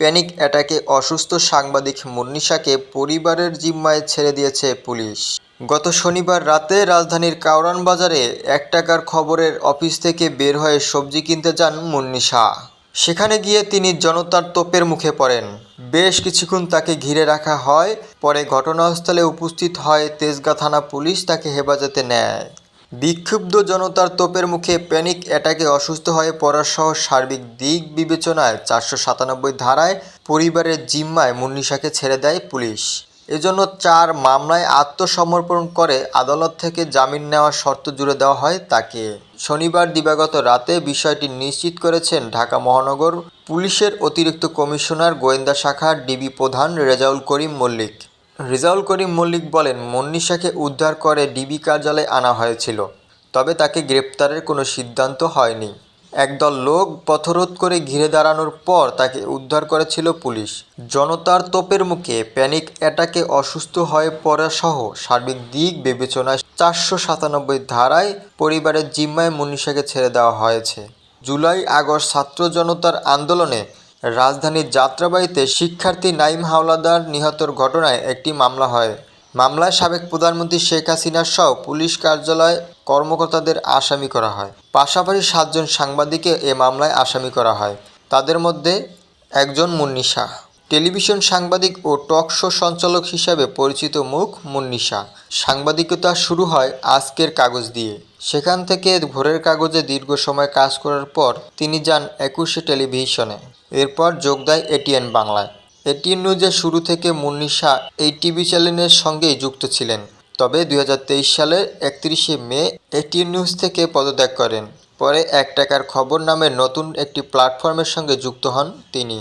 Panic অ্যাটাকে অসুস্থ সাংবাদিক মুন্নিশাকে পরিবারের জিম্মায় ছেড়ে দিয়েছে পুলিশ। গত শনিবার রাতে রাজধানীর কাউরান বাজারে এক টাকার খবরের অফিস থেকে বের হয়ে সবজি কিনতে যান মুন্নিশা সেখানে গিয়ে তিনি জনতার তোপের মুখে পড়েন। বেশ কিছুক্ষণ তাকে ঘিরে রাখা হয়, পরে ঘটনাস্থলে উপস্থিত হয় তেজগা থানা পুলিশ তাকে হেফাজতে নেয়। বিক্ষুব্ধ জনতার তোপের মুখে প্যানিক অ্যাটাকে অসুস্থ হয়ে পড়ার সহ সার্বিক দিক বিবেচনায় চারশো সাতানব্বই ধারায় পরিবারের জিম্মায় মুন্নিশাকে ছেড়ে দেয় পুলিশ। এজন্য চার মামলায় আত্মসমর্পণ করে আদালত থেকে জামিন নেওয়ার শর্ত জুড়ে দেওয়া হয় তাকে। শনিবার দিবাগত রাতে বিষয়টি নিশ্চিত করেছেন ঢাকা মহানগর পুলিশের অতিরিক্ত কমিশনার গোয়েন্দা শাখার ডিবি প্রধান রেজাউল করিম মল্লিক। রেজাউল করিম মল্লিক বলেন মন্নিশাকে উদ্ধার করে ডিবি কার্যালয়ে আনা হয়েছিল, তবে তাকে গ্রেপ্তারের কোনো সিদ্ধান্ত হয়নি। একদল লোক পথরোধ করে ঘিরে দাঁড়ানোর পর তাকে উদ্ধার করেছিল পুলিশ। জনতার তোপের মুখে প্যানিক অ্যাটাকে অসুস্থ হয়ে পড়া সহ সার্বিক দিক বিবেচনায় চারশো সাতানব্বই ধারায় পরিবারের জিম্মায় মনীষাকে ছেড়ে দেওয়া হয়েছে। জুলাই আগস্ট ছাত্র জনতার আন্দোলনে রাজধানীর যাত্রাবাড়িতে শিক্ষার্থী নাইম হাওলাদার নিহতর ঘটনায় একটি মামলা হয়। মামলায় সাবেক প্রধানমন্ত্রী শেখ হাসিনা সহ পুলিশ কার্যালয় কর্মকর্তাদের আসামি করা হয়। পাশাপাশি সাতজন সাংবাদিককে এ মামলায় আসামি করা হয়। তাদের মধ্যে একজন মুন্নিশা টেলিভিশন সাংবাদিক ও টক শো সঞ্চালক হিসাবে পরিচিত মুখ মুন্নিশা সাংবাদিকতা শুরু হয় আজকের কাগজ দিয়ে। সেখান থেকে ভোরের কাগজে দীর্ঘ সময় কাজ করার পর তিনি যান একুশে টেলিভিশনে। এরপর যোগ দেয় এটিএন বাংলায়। এটিএন নিউজের শুরু থেকে মুন্নিশা এই টিভি চ্যানেলের সঙ্গেই যুক্ত ছিলেন। তবে দু হাজার তেইশ সালের একত্রিশে মে এটিএন নিউজ থেকে পদত্যাগ করেন। পরে এক টাকার খবর নামের নতুন একটি প্ল্যাটফর্মের সঙ্গে যুক্ত হন তিনি।